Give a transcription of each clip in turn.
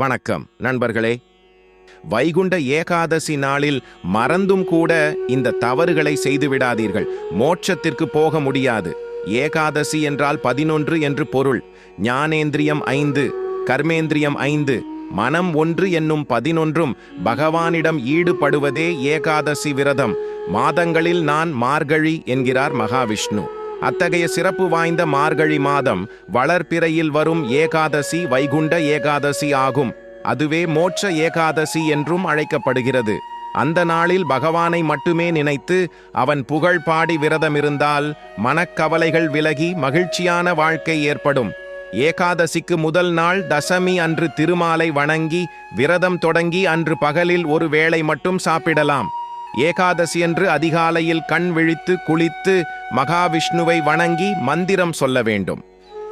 வணக்கம் நண்பர்களே. வைகுண்ட ஏகாதசி நாளில் மறந்தும் கூட இந்த தவறுகளை செய்து விடாதீர்கள் மோட்சத்திற்கு போக முடியாது. ஏகாதசி என்றால் பதினொன்று என்று பொருள். ஞானேந்திரியம் ஐந்து கர்மேந்திரியம் ஐந்து மனம் ஒன்று என்னும் பதினொன்றும் பகவானிடம் ஈடுபடுவதே ஏகாதசி விரதம். மாதங்களில் நான் மார்கழி என்கிறார் மகாவிஷ்ணு. அத்தகைய சிறப்பு வாய்ந்த மார்கழி மாதம் வளர்பிறையில் வரும் ஏகாதசி வைகுண்ட ஏகாதசி ஆகும். அதுவே மோட்ச ஏகாதசி என்றும் அழைக்கப்படுகிறது. அந்த நாளில் பகவானை மட்டுமே நினைத்து அவன் புகழ் பாடி விரதமிருந்தால் மனக்கவலைகள் விலகி மகிழ்ச்சியான வாழ்க்கை ஏற்படும். ஏகாதசிக்கு முதல் நாள் தசமி அன்று திருமாலை வணங்கி விரதம் தொடங்கி அன்று பகலில் ஒரு வேளை மட்டும் சாப்பிடலாம். ஏகாதசியன்று அதிகாலையில் கண் விழித்து குளித்து மகாவிஷ்ணுவை வணங்கி மந்திரம் சொல்ல வேண்டும்.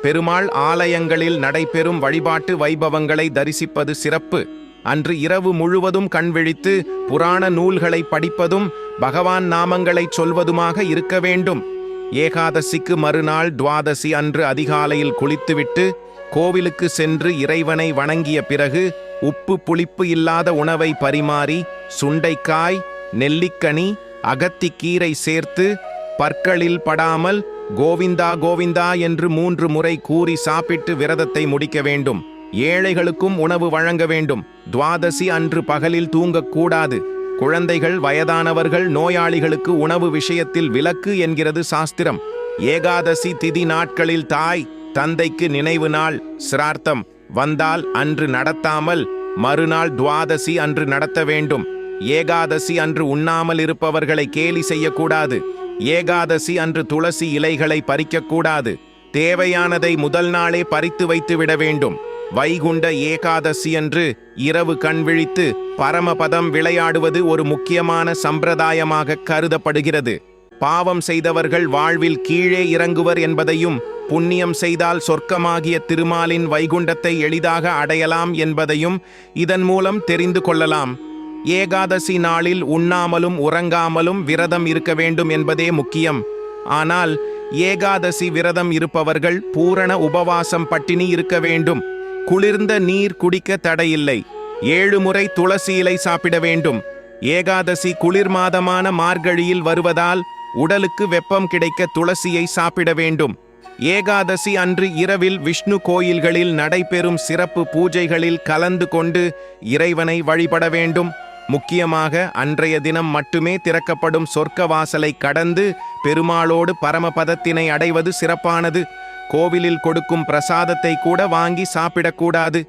பெருமாள் ஆலயங்களில் நடைபெறும் வழிபாட்டு வைபவங்களை தரிசிப்பது சிறப்பு. அன்று இரவு முழுவதும் கண் விழித்து புராண நூல்களை படிப்பதும் பகவான் நாமங்களை சொல்வதுமாக இருக்க வேண்டும். ஏகாதசிக்கு மறுநாள் துவாதசி அன்று அதிகாலையில் குளித்துவிட்டு கோவிலுக்கு சென்று இறைவனை வணங்கிய பிறகு உப்பு புளிப்பு இல்லாத உணவை பரிமாறி சுண்டைக்காய் நெல்லிக்கனி அகத்திக்கீரை சேர்த்து பற்களில் படாமல் கோவிந்தா கோவிந்தா என்று மூன்று முறை கூறி சாப்பிட்டு விரதத்தை முடிக்க வேண்டும். ஏழைகளுக்கும் உணவு வழங்க வேண்டும். துவாதசி அன்று பகலில் தூங்கக்கூடாது குழந்தைகள் வயதானவர்கள் நோயாளிகளுக்கு உணவு விஷயத்தில் விலக்கு என்கிறது சாஸ்திரம். ஏகாதசி திதி நாட்களில் தாய் தந்தைக்கு நினைவு நாள் சிரார்த்தம். வந்தால் அன்று நடத்தாமல் மறுநாள் துவாதசி அன்று நடத்த வேண்டும். ஏகாதசி அன்று உண்ணாமல் இருப்பவர்களை கேலி செய்யக்கூடாது. ஏகாதசி அன்று துளசி இலைகளை பறிக்கக்கூடாது. தேவையானதை முதல் நாளே பறித்து வைத்து விட வேண்டும். வைகுண்ட ஏகாதசி அன்று இரவு கண் விழித்து பரமபதம் விளையாடுவது ஒரு முக்கியமான சம்பிரதாயமாக கருதப்படுகிறது. பாவம் செய்தவர்கள் வாழ்வில் கீழே இறங்குவர் என்பதையும் புண்ணியம் செய்தால் சொர்க்கமாகிய திருமாலின் வைகுண்டத்தை எளிதாக அடையலாம் என்பதையும் இதன் மூலம் தெரிந்து கொள்ளலாம். ஏகாதசி நாளில் உண்ணாமலும் உறங்காமலும் விரதம் இருக்க வேண்டும் என்பதே முக்கியம். ஆனால் ஏகாதசி விரதம் இருப்பவர்கள் பூரண உபவாசம் பட்டினி இருக்க வேண்டும். குளிர்ந்த நீர் குடிக்க தடையில்லை. ஏழு முறை துளசி இலை சாப்பிட வேண்டும். ஏகாதசி குளிர் மாதமான மார்கழியில் வருவதால் உடலுக்கு வெப்பம் கிடைக்க துளசியை சாப்பிட வேண்டும். ஏகாதசி அன்று இரவில் விஷ்ணு கோயில்களில் நடைபெறும் சிறப்பு பூஜைகளில் கலந்து கொண்டு இறைவனை வழிபட வேண்டும். முக்கியமாக அன்றைய தினம் மட்டுமே திறக்கப்படும் சொர்க்க வாசலை கடந்து பெருமாளோடு பரமபதத்தினை அடைவது சிறப்பானது. கோவிலில் கொடுக்கும் பிரசாதத்தை கூட வாங்கி சாப்பிடக்கூடாது.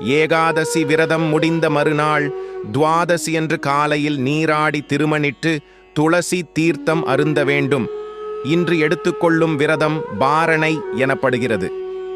ஏகாதசி விரதம் முடிந்த மறுநாள் துவாதசி என்று காலையில் நீராடி திருமணிட்டு துளசி தீர்த்தம் அருந்த வேண்டும். இன்று எடுத்துக்கொள்ளும் விரதம் பாரணை எனப்படுகிறது.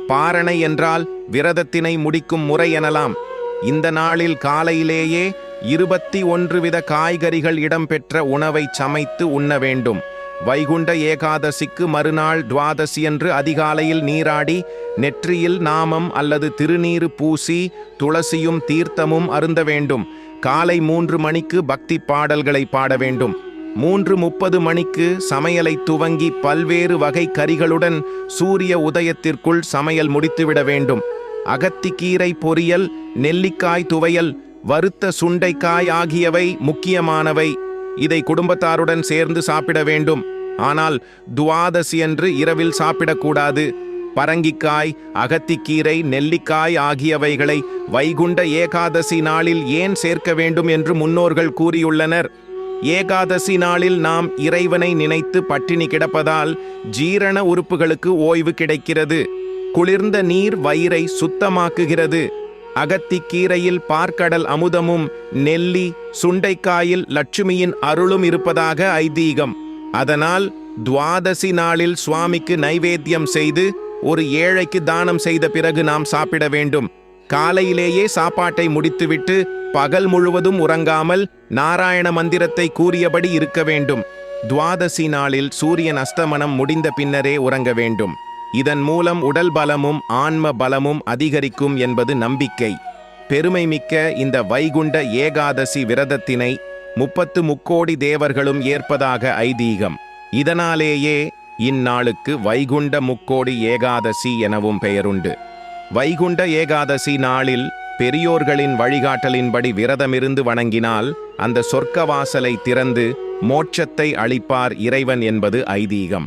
பாரணை என்றால் விரதத்தினை முடிக்கும் முறை எனலாம். இந்த நாளில் காலையிலேயே இருபத்தி ஒன்று வித காய்கறிகள் இடம்பெற்ற உணவை சமைத்து உண்ண வேண்டும். வைகுண்ட ஏகாதசிக்கு மறுநாள் துவாதசியன்று அதிகாலையில் நீராடி நெற்றியில் நாமம் அல்லது திருநீறு பூசி துளசியும் தீர்த்தமும் அருந்த வேண்டும். காலை மூன்று மணிக்கு பக்தி பாடல்களை பாட வேண்டும். மூன்று முப்பது மணிக்கு சமையலை துவங்கி பல்வேறு வகை கறிகளுடன் சூரிய உதயத்திற்குள் சமையல் முடித்துவிட வேண்டும். அகத்திக்கீரை பொரியல் நெல்லிக்காய் துவையல் வறுத்த சுண்டைக்காய் ஆகியவை முக்கியமானவை. இதை குடும்பத்தாருடன் சேர்ந்து சாப்பிட வேண்டும். ஆனால் துவாதசி என்று இரவில் சாப்பிடக்கூடாது. பரங்கிக்காய் அகத்திக்கீரை நெல்லிக்காய் ஆகியவைகளை வைகுண்ட ஏகாதசி நாளில் ஏன் சேர்க்க வேண்டும் என்று முன்னோர்கள் கூறியுள்ளனர். ஏகாதசி நாளில் நாம் இறைவனை நினைத்து பட்டினி கிடப்பதால் ஜீரண உறுப்புகளுக்கு ஓய்வு கிடைக்கிறது. குளிர்ந்த நீர் வயிறை சுத்தமாக்குகிறது. அகத்திக்கீரையில் பார்க்கடல் அமுதமும் நெல்லி சுண்டைக்காயில் லட்சுமியின் அருளும் இருப்பதாக ஐதீகம். அதனால் துவாதசி நாளில் சுவாமிக்கு நைவேத்தியம் செய்து ஒரு ஏழைக்கு தானம் செய்த பிறகு நாம் சாப்பிட வேண்டும். காலையிலேயே சாப்பாட்டை முடித்துவிட்டு பகல் முழுவதும் உறங்காமல் நாராயண மந்திரத்தை கூறியபடி இருக்க வேண்டும். துவாதசி நாளில் சூரியன் அஸ்தமனம் முடிந்த பின்னரே உறங்க வேண்டும். இதன் மூலம் உடல் பலமும் ஆன்ம பலமும் அதிகரிக்கும் என்பது நம்பிக்கை. பெருமை மிக்க இந்த வைகுண்ட ஏகாதசி விரதத்தினை முப்பத்து முக்கோடி தேவர்களும் ஏற்பதாக ஐதீகம். இதனாலேயே இந்நாளுக்கு வைகுண்ட முக்கோடி ஏகாதசி எனவும் பெயருண்டு. வைகுண்ட ஏகாதசி நாளில் பெரியோர்களின் வழிகாட்டலின்படி விரதமிருந்து வணங்கினால் அந்த சொர்க்க வாசலை திறந்து மோட்சத்தை அளிப்பார் இறைவன் என்பது ஐதீகம்.